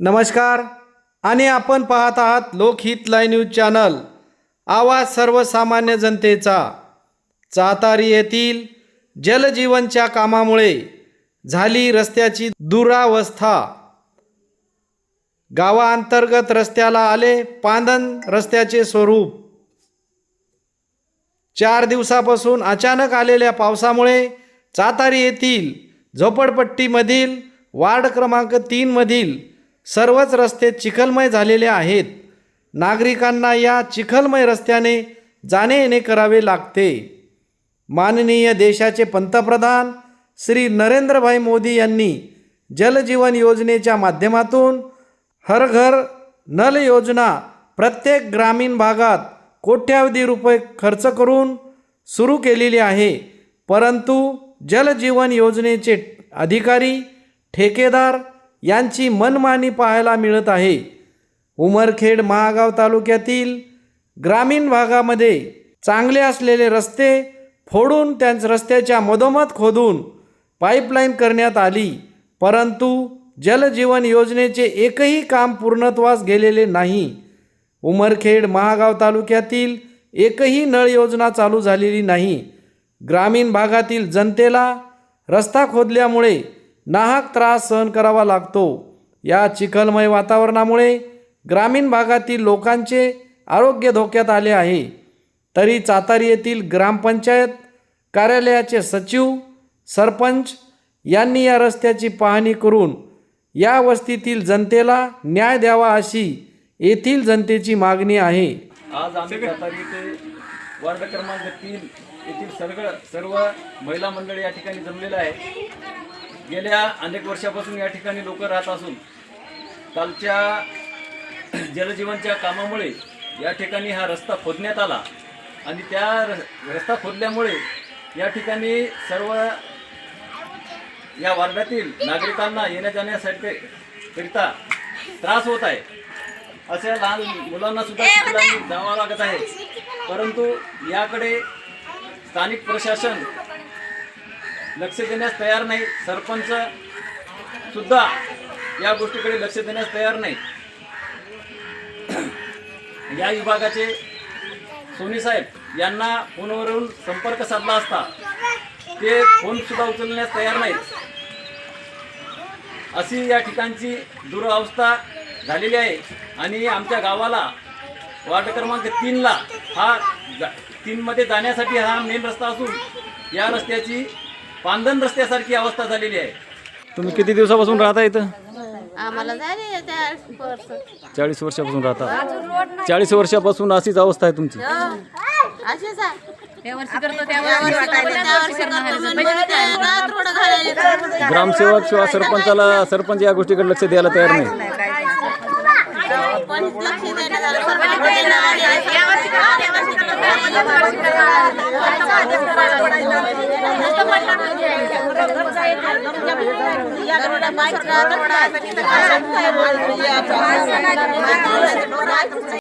नमस्कार. आणि आपण पाहत आहात लोकहित लाय न्यूज चॅनल. आवाज सर्वसामान्य जनतेचा. चातारी येथील जलजीवनच्या कामामुळे झाली रस्त्याची दुरावस्था. गावांतर्गत रस्त्याला आले पांदन रस्त्याचे स्वरूप. चार दिवसापासून अचानक आलेल्या पावसामुळे चातारी येथील झोपडपट्टीमधील वार्ड क्रमांक तीनमधील सर्वच रस्ते चिखलमय झालेले आहेत. नागरिकांना या चिखलमय रस्त्याने जाणे येणे करावे लागते. माननीय देशाचे पंतप्रधान श्री नरेंद्रभाई मोदी यांनी जलजीवन योजनेच्या माध्यमातून हर घर नल योजना प्रत्येक ग्रामीण भागात कोट्यावधी रुपये खर्च करून सुरू केलेली आहे. परंतु जलजीवन योजनेचे अधिकारी ठेकेदार यांची मनमानी पाहायला मिळत आहे. उमरखेड महागाव तालुक्यातील ग्रामीण भागामध्ये चांगले असलेले रस्ते फोडून त्यांच रस्त्याच्या मधोमध खोदून पाईपलाईन करण्यात आली. परंतु जलजीवन योजनेचे एकही काम पूर्णत्वास गेलेले नाही. उमरखेड महागाव तालुक्यातील एकही नळ योजना चालू झालेली नाही. ग्रामीण भागातील जनतेला रस्ता खोदल्यामुळे नाहक त्रास सहन करावा लागतो. या चिखलमय वातावरणामुळे ग्रामीण भागातील लोकांचे आरोग्य धोक्यात आले आहे. तरी चातारी येथील ग्रामपंचायत कार्यालयाचे सचिव सरपंच यांनी या रस्त्याची पाहणी करून या वस्तीतील जनतेला न्याय द्यावा अशी येथील जनतेची मागणी आहे. आज आम्ही वार्ड क्रमांक तीन येथील सर्व सर्व महिला मंडळ या ठिकाणी जमलेलं आहे गेल्या अनेक वर्षापासून या ठिकाणी लोक राहत असून कालच्या जलजीवनच्या कामामुळे या ठिकाणी हा रस्ता खोदण्यात आला. आणि त्या र- रस्ता खोदल्यामुळे या ठिकाणी सर्व या वार्डातील नागरिकांना येण्या जाण्यासाठी करिता त्रास होत आहे. अशा लहान मुलांना सुद्धा जावं लागत आहे. परंतु याकडे स्थानिक प्रशासन लक्ष देण्यास तयार नाही. सरपंच सुद्धा या गोष्टीकडे लक्ष देण्यास तयार नाही. या विभागाचे सोनी साहेब यांना फोनवरून संपर्क साधला असता ते फोन सुद्धा उचलण्यास तयार नाहीत. अशी या ठिकाणची दुरावस्था झालेली आहे आणि आमच्या गावाला वार्ड क्रमांक तीनला हा जा तीनमध्ये जाण्यासाठी हा मेन रस्ता असून या रस्त्याची पांदन रस्त्यासारखी अवस्था झालेली आहे. तुम्ही किती दिवसापासून राहता इथं? आम्हाला झाले चाळीस वर्ष. चाळीस वर्षापासून राहता. चाळीस वर्षापासून अशीच अवस्था आहे तुमची. असेच रोड घालायला ग्रामसेवक किंवा सरपंचाला सरपंच या गोष्टीकडे लक्ष द्यायला तयार नाही. पण लक्ष देण्यात आलं. सरपंच करतो. या वर्षी करतो. या रोडा बाईक रोडा